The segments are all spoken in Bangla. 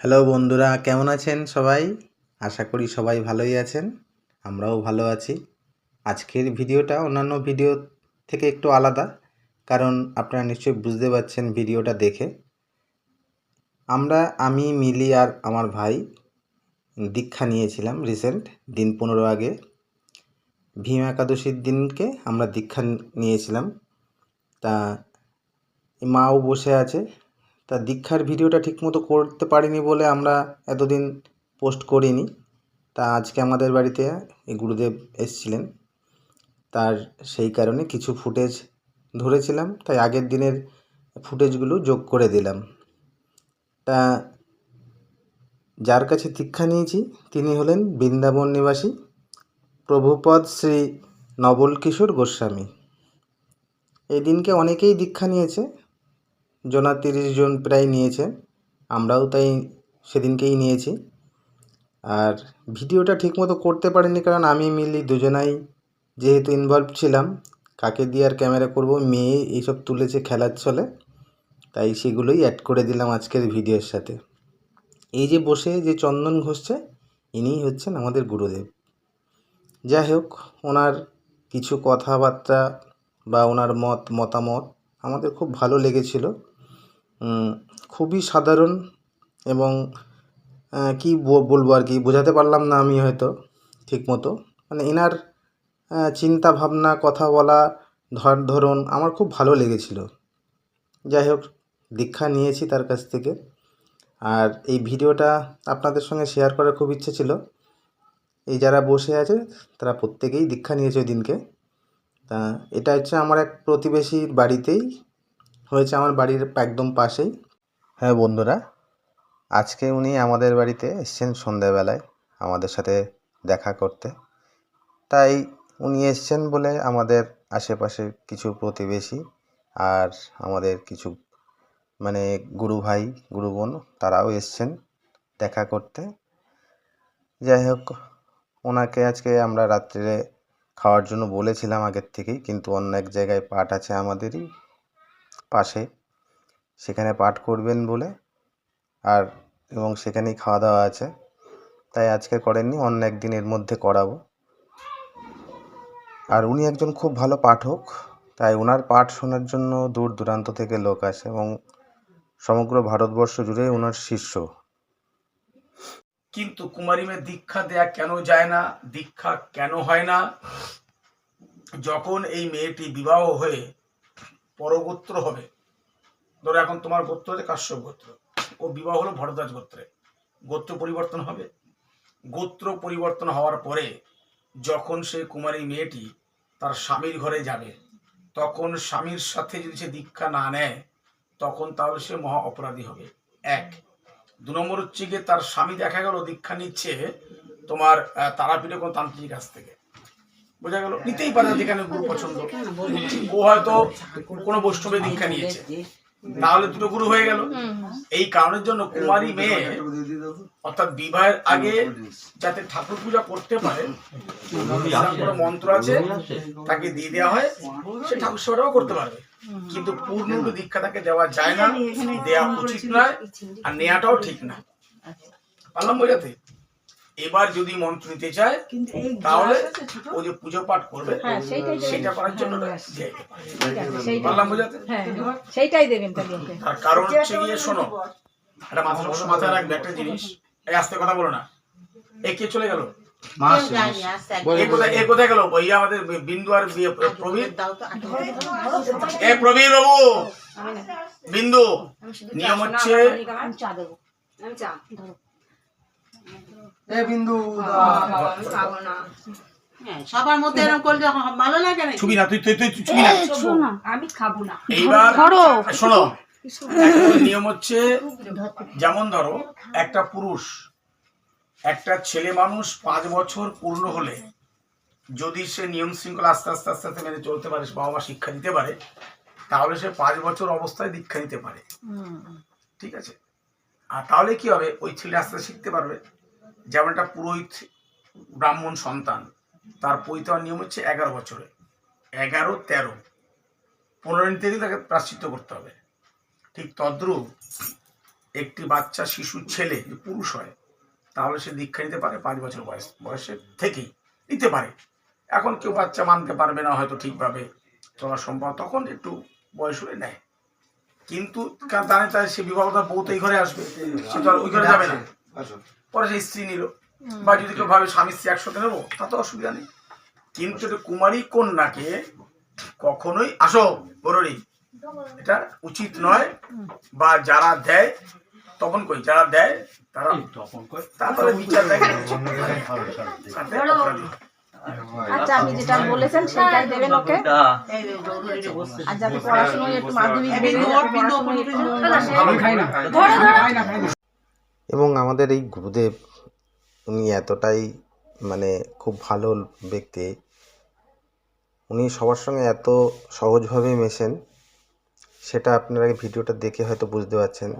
হ্যালো বন্ধুরা, কেমন আছেন সবাই? আশা করি সবাই ভালোই আছেন, আমরাও ভালো আছি। আজকের ভিডিওটা অন্যান্য ভিডিও থেকে একটু আলাদা, কারণ আপনারা নিশ্চয়ই বুঝতে পারছেন ভিডিওটা দেখে। আমরা, আমি, মিলি আর আমার ভাই দীক্ষা নিয়েছিলাম রিসেন্ট দিন পনেরো আগে। ভীম একাদশীর দিনকে আমরা দীক্ষা নিয়েছিলাম। তা মাও বসে আছে তা দীক্ষার ভিডিওটা ঠিকমতো করতে পারিনি বলে আমরা এতদিন পোস্ট করিনি। তা আজকে আমাদের বাড়িতে এই গুরুদেব এসছিলেন। তার সেই কারণে কিছু ফুটেজ ধরেছিলাম, তাই আগের দিনের ফুটেজগুলো যোগ করে দিলাম। তা যার কাছে দীক্ষা নিয়েছি তিনি হলেন বৃন্দাবন নিবাসী প্রভুপদ শ্রী নবল কিশোর গোস্বামী। এই দিনকে অনেকেই দীক্ষা নিয়েছে জনা তিরিশ জন প্রায় নিয়েছে, আমরাও তাই সেদিনকেই নিয়েছি। আর ভিডিওটা ঠিকমতো করতে পারিনি কারণ আমি মিলি দুজনাই যেহেতু ইনভলভ ছিলাম, কাকে দিয়ে আর ক্যামেরা করব, মেয়ে এইসব তুলেছে খেলার ছলে, তাই সেগুলোই অ্যাড করে দিলাম আজকের ভিডিওর সাথে। এই যে বসে যে চন্দন ঘষছে, ইনিই হচ্ছেন আমাদের গুরুদেব। যাই হোক, ওনার কিছু কথাবার্তা বা ওনার মত, মতামত আমাদের খুব ভালো লেগেছিল। খুবই সাধারণ এবং কি বলব আর কি, বোঝাতে পারলাম না আমি হয়তো ঠিক মতো মানে এনার চিন্তা ভাবনা কথা বলা, ধর, ধরন আমার খুব ভালো লেগেছিল। যাই হোক, দীক্ষা নিয়েছি তার কাছ থেকে। আর এই ভিডিওটা আপনাদের সঙ্গে শেয়ার করার খুব ইচ্ছে ছিল। এই যারা বসে আছে, তারা প্রত্যেকেই দীক্ষা নিয়েছে ওই দিনকে। তা, এটা হচ্ছে আমার এক প্রতিবেশীর বাড়িতেই হয়েছে আমার বাড়ির একদম পাশেই। হ্যাঁ বন্ধুরা, আজকে উনি আমাদের বাড়িতে এসছেন সন্ধ্যাবেলায় আমাদের সাথে দেখা করতে। তাই উনি এসছেন বলে আমাদের আশেপাশের কিছু প্রতিবেশী আর আমাদের কিছু মানে গুরু ভাই, গুরু বোন, তারাও এসছেন দেখা করতে। যাই হোক, ওনাকে আজকে আমরা রাত্রে খাওয়ার জন্য বলেছিলাম আগের থেকেই, কিন্তু অন্য এক জায়গায় পাঠ আছে আমাদেরই। পাশে। সেখানে পাঠ করবেন বলে। আর এবং সেখানেই খাওয়া দাওয়া আছে। তাই আজকে করেননি, অন্য একদিন এর মধ্যে করাবো। আর উনি একজন খুব ভালো পাঠক। তাই ওনার পাঠ শোনার জন্য দূর দূরান্ত থেকে লোক আসে এবং সমগ্র ভারতবর্ষ জুড়ে ওনার শিষ্য। কিন্তু কুমারী মেয়ে দীক্ষা দেয়া কেন যায় না? দীক্ষা কেন হয় না? যখন এই মেয়েটি বিবাহ হয়ে পরগোত্র হবে। ধরো এখন তোমার গোত্র হচ্ছে কাশ্যপ গোত্র। ও বিবাহ হলো ভরদ্বাজ গোত্রে। গোত্র পরিবর্তন হবে। গোত্র পরিবর্তন হওয়ার পরে যখন সে কুমারী মেয়েটি তার স্বামীর ঘরে যাবে, তখন স্বামীর সাথে যদি সে দীক্ষা না নেয়, তখন তাহলে সে মহা অপরাধী হবে। এক। দু নম্বর হচ্ছে গিয়ে তার স্বামী দেখা গেল, দীক্ষা নিচ্ছে তোমার তারাপীঠে কোন তান্ত্রিক কাছ থেকে। বোঝা গেল, নিতেই পারে যেখানে গুরু পছন্দ। ও হয়তো কোনো বৈষ্ণবে দীক্ষা নিয়েছে। তাহলে দুটো গুরু হয়ে গেল। এই কারণের জন্য কুমারী মেয়ে, অর্থাৎ বিবাহের আগে যাতে ঠাকুর পূজা করতে পারে কোনো মন্ত্র আছে, তাকে দিয়ে দেওয়া হয়, সে ঠাকুর সেবাটাও করতে পারবে। কিন্তু পূর্ণ দীক্ষা তাকে দেওয়া যায় না দেওয়া উচিত নয়, আর নেওয়াটাও ঠিক না। পারলাম বোঝাতে? এবার যদি মন্ত্র নিতে চায় তাহলে ও যে পুজো পাঠ করবে হ্যাঁ। সেটা করার জন্য সেইটাই পারলাম বোঝাতে হ্যাঁ সেইটাই দেবেন তার কারণ হচ্ছে গিয়ে শোনো একটা মাথা সবসময় মাথায় রাখবে একটা জিনিস এই আস্তে কথা বলো না এ কে চলে গেল এ কোথায় কোথায় গেল ওই আমাদের বিন্দু আর প্রবীর এ প্রবীর বাবু বিন্দু নিয়ম হচ্ছে হ্যাঁ, সবার মধ্যে এরকম করলে ভালো লাগে না ছবি না তুই তুই তুই তুই ছবি না। আমি খাব না। এইবার শোনো নিয়ম হচ্ছে যেমন ধরো একটা পুরুষ একটা ছেলে মানুষ পাঁচ বছর পূর্ণ হলে যদি সে নিয়ম শৃঙ্খলা আস্তে আস্তে আস্তে আস্তে মেনে চলতে পারে বাবা মা শিক্ষা দিতে পারে তাহলে সে পাঁচ বছর অবস্থায় দীক্ষা নিতে পারে। ঠিক আছে? আর তাহলে কি হবে? ওই ছেলে আস্তে আস্তে শিখতে পারবে। যেমন একটা পুরোহিত ব্রাহ্মণ সন্তান, তার পৈতর নিয়ম হচ্ছে এগারো বছরে। এগারো, তেরো। পনেরো থেকে তাকে প্রাশ্চিত্য করতে হবে। ঠিক তদ্রূপ একটি বাচ্চা, শিশু, ছেলে পুরুষ হয়, তাহলে সে দীক্ষা নিতে পারে পাঁচ বছর বয়স, বয়সের থেকেই। নিতে পারে। এখন কেউ বাচ্চা মানতে পারবে না হয়তো ঠিকভাবে, চলা সম্ভব, তখন একটু বয়স হলে নেয়। কিন্তু জানে তাই সে বিবাহতা বউ তো এই ঘরে আসবে। সে তো আর ওই ঘরে যাবে না। পরে সে স্ত্রী নিল। বা যদি কেউ ভাবে স্বামী স্ত্রী একসাথে নেব তাতে অসুবিধা নেই। কিন্তু এটা কুমারী কন্যাকে কখনোই আসো বররি এটা উচিত নয়। বা যারা দেয় তখন কই যারা দেয় তারা তারপরে বিচার দেখে উচিত সাথে অপরাধী। আচ্ছা আপনি যেটা বলেছেন সেটাই দেবেন ওকে? আর যাতে পড়াশোনায় একটু মাধ্যমিক বিন্দু পড়াশোনায় একটু। ধরো ধরো। এবং আমাদের এই গুরুদেব, উনি এতটাই মানে খুব ভালো ব্যক্তি। উনি সবার সঙ্গে এত সহজভাবে মেশেন, সেটা আপনারা ভিডিওটা দেখে হয়তো বুঝতে পারছেন।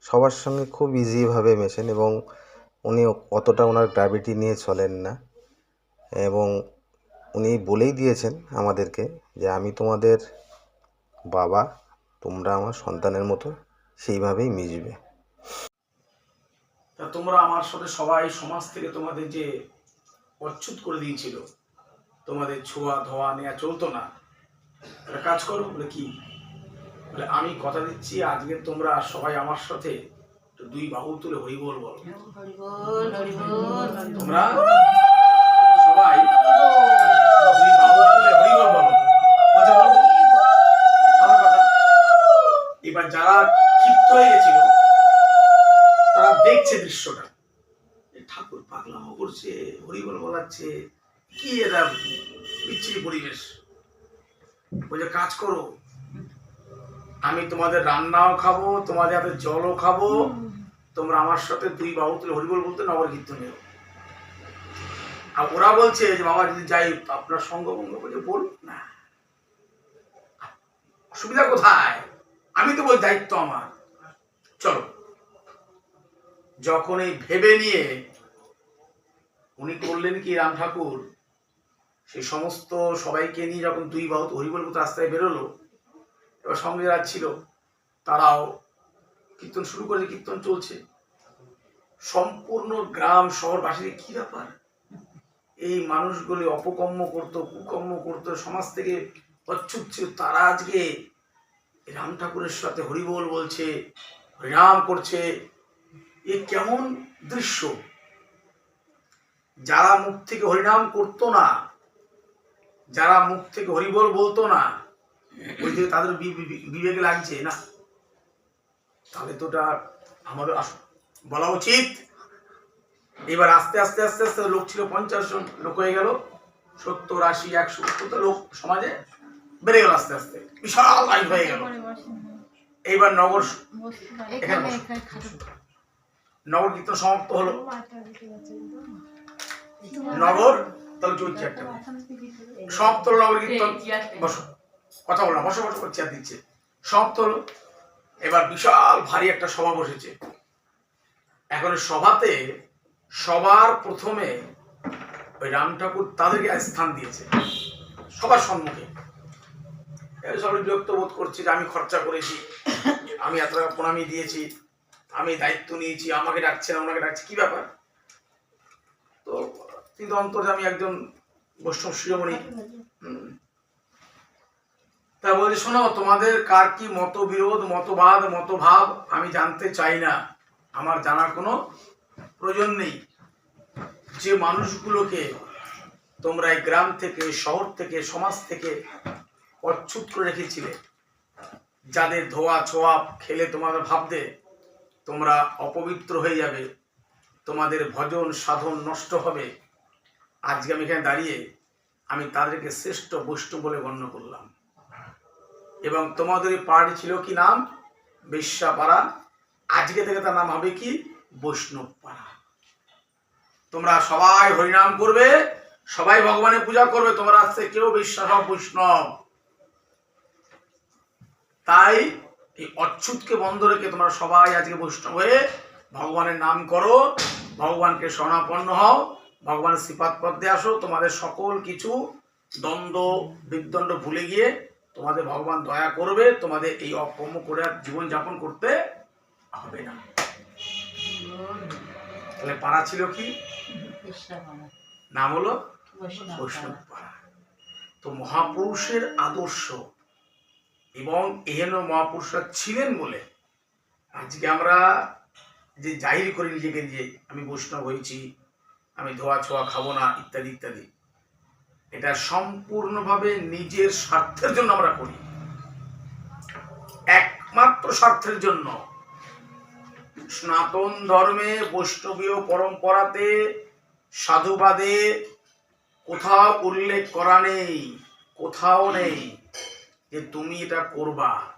সবার সঙ্গে খুব ইজিভাবে মেশেন এবং উনি অতটা ওনার গ্র্যাভিটি নিয়ে চলেন না। এবং উনি বলেই দিয়েছেন আমাদেরকে যে, আমি তোমাদের বাবা, তোমরা আমার সন্তানের মতো সেইভাবেই মিশবে। তা তোমরা আমার সাথে সবাই সমাজ থেকে তোমাদের যে অচ্ছুত করে দিয়েছিল তোমাদের ছোঁয়া ধোয়া নেওয়া চলতো না। একটা কাজ করো বলে কি? বলে আমি কথা দিচ্ছি আজকে তোমরা সবাই আমার সাথে দুই বাহু তুলে হরি বল। তোমরা সবাই দুই বাহু তুলে বল। কথা। এবার যারা ক্ষিপ্ত হয়ে গেছিল দেখছে দৃশ্যটা। ঠাকুর পাগলামো করছে হরিবল বলাচ্ছে, কি এটা বিচ্ছিরি পরিবেশ? বলছে, কাজ করো। আমি তোমাদের রান্নাও খাব, তোমাদের হাতে জলও খাব। তোমরা আমার সাথে দুই বাহু তুলে হরিবল বলতে নগর কীর্তনীয় আর ওরা বলছে যে, বাবা, যদি যাই, আপনার সঙ্গভঙ্গ বলছে বল না। অসুবিধা কোথায়? আমি তো বই দায়িত্ব আমার। চলো। যখন এই ভেবে নিয়ে উনি করলেন কি রাম ঠাকুর সেই সমস্ত সবাইকে নিয়ে যখন দুই বাহু হরিবলপুর রাস্তায় বেরোলো, এবার সঙ্গে যারা ছিল, তারাও কীর্তন শুরু করে, কীর্তন চলছে। সম্পূর্ণ গ্রাম শহরবাসীর কি ব্যাপার? এই মানুষগুলি অপকর্ম করতো, কুকর্ম করতো, সমাজ থেকে অচ্ছুত ছিল। তারা আজকে রাম ঠাকুরের সাথে হরিবোল বলছে, হরিনাম করছে এ কেমন দৃশ্য? যারা মুখ থেকে হরিনাম করতো না যারা মুখ থেকে হরিবোল বলতো না ওই যে তাদের বি- বি- লাগছে না? তাহলে তো ওটা আমাদের বলা উচিত। এবার আস্তে আস্তে আস্তে আস্তে লোক ছিল পঞ্চাশ জন লোক হয়ে গেল। সত্তর আশি একশো কত লোক সমাজে বেড়ে গেল আস্তে আস্তে। বিশাল লাইফ হয়ে গেল। এইবার নগর এখানে। নগর কীর্তন সমাপ্ত হলো। নগর তাহলে চলছে একটা। সমাপ্ত হলো নগর কীর্তন। বসো। কথা বলো না, বসো বসো করে চেয়ার দিচ্ছে। সমাপ্ত হলো। এবার বিশাল ভারী একটা সভা বসেছে। এখন সভাতে সবার প্রথমে ওই রাম ঠাকুর তাদেরকে স্থান দিয়েছে। সবার সম্মুখে। সবাই বিরক্ত বোধ করছে যে আমি খরচা করেছি আমি এত টাকা প্রণামী দিয়েছি। আমি দায়িত্ব নিয়েছি আমাকে ডাকছে না ওনাকে ডাকছে কি ব্যাপার? তো কিন্তু অন্তর্যামী একজন বৈষ্ণব শিরোমণি। তা বলছি শোনো তোমাদের কার কি মতবিরোধ মতবাদ মতভাব আমি জানতে চাই না। আমার জানার কোনো প্রয়োজন নেই। যে মানুষগুলোকে তোমরা এই গ্রাম থেকে শহর থেকে সমাজ থেকে অচ্ছুত করে রেখেছিলে যাদের ধোয়া ছোঁয়া খেলে তোমাদের ভাবতে তোমরা অপবিত্র হয়ে যাবে। তোমাদের ভজন সাধন নষ্ট হবে। আজকে আমি এখানে দাঁড়িয়ে আমি তাদেরকে শ্রেষ্ঠ বৈষ্ণব বলে গণ্য করলাম। এবং তোমাদের পাড়াটি ছিল কি নাম? বিশ্বাপাড়া। আজকে থেকে তার নাম হবে কি? বৈষ্ণব পাড়া তোমরা সবাই হরিনাম করবে, সবাই ভগবানের পূজা করবে, তোমরা আসছে কেউ বিশ্বাস বৈষ্ণব। তাই এই অচ্ছুতকে বন্ধ রেখে তোমরা সবাই আজকে বৈষ্ণব হয়ে ভগবানের নাম করো ভগবানকে শরণাপন্ন হও ভগবানের শ্রীপাদ পদ্মে আসো তোমাদের সকল কিছু দ্বন্দ্ব বিদ্বন্দ্ব ভুলে গিয়ে তোমাদের ভগবান দয়া করবে তোমাদের এই অকর্ম করে আর জীবনযাপন করতে হবে না। তাহলে পাড়া ছিল কি? নাম হলো বৈষ্ণব পাড়া। তো মহাপুরুষের আদর্শ এবং এহেন মহাপুরুষরা ছিলেন বলে আজকে আমরা যে জাহির করি নিজেকে যে আমি বৈষ্ণব হয়েছি, আমি ধোয়া ছোঁয়া খাব না, ইত্যাদি ইত্যাদি, এটা সম্পূর্ণভাবে নিজের স্বার্থের জন্য আমরা করি। একমাত্র স্বার্থের জন্য। সনাতন ধর্মে বৈষ্ণবীয় পরম্পরাতে সাধুবাদে কোথাও উল্লেখ করা নেই, কোথাও নেই। যে তুমি এটা করবা।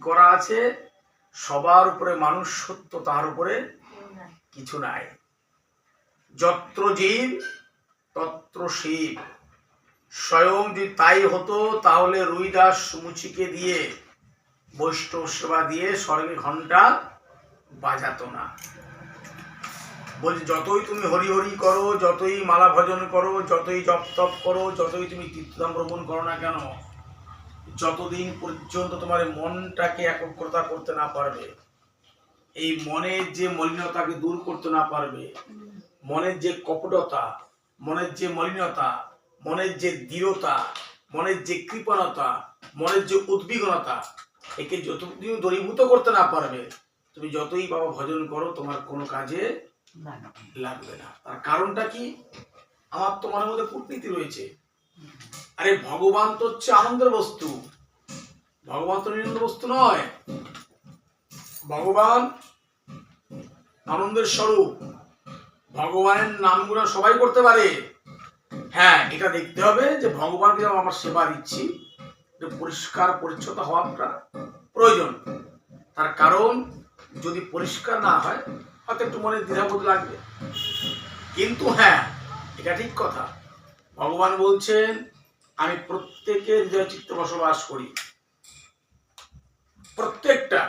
করা আছে? সবার উপরে মানুষ সত্য তার উপরে কিছু নাই। যত্র জীব, তত্র শিব। স্বয়ং যদি তাই হতো, তাহলে রুইদাস সুমুচিকে দিয়ে বৈষ্ণব সেবা দিয়ে স্বর্গে ঘণ্টা বাজাতো না। বলছি, যতই তুমি হরি হরি করো, যতই মালা ভজন করো, যতই জপ তপ করো, যতই তুমি তীর্থধাম ভ্রমণ করো না কেন যতদিন পর্যন্ত তোমার মনটাকে একগ্রতা করতে না পারবে এই মনের যে মলিনতাকে দূর করতে না পারবে মনের যে কপটতা মনের যে মলিনতা মনের যে দৃঢ়তা মনের যে কৃপণতা মনের যে উদ্বিগ্নতা একে যতদিন দূরীভূত করতে না পারবে তুমি যতই বাবা ভজন করো তোমার কোনো কাজে লাগবে না। তার কারণটা কি? আমার তোমার মধ্যে কূটনীতি রয়েছে। আরে ভগবান তো হচ্ছে আনন্দের বস্তু। ভগবান তো নিরন্দ বস্তু নয়। ভগবান আনন্দের স্বরূপ। ভগবানের নামগুলো সবাই করতে পারে। হ্যাঁ এটা দেখতে হবে যে ভগবানকে যেমন আমার সেবা দিচ্ছি পরিষ্কার, পরিচ্ছন্ন হওয়াটা প্রয়োজন। তার কারণ, যদি পরিষ্কার না হয়, হয়তো একটু মনে দ্বিধাবোধ লাগবে। কিন্তু হ্যাঁ এটা ঠিক কথা। ভগবান বলছেন আমি প্রত্যেকের হৃদয় চিত্তে বসবাস করি। প্রত্যেকটা।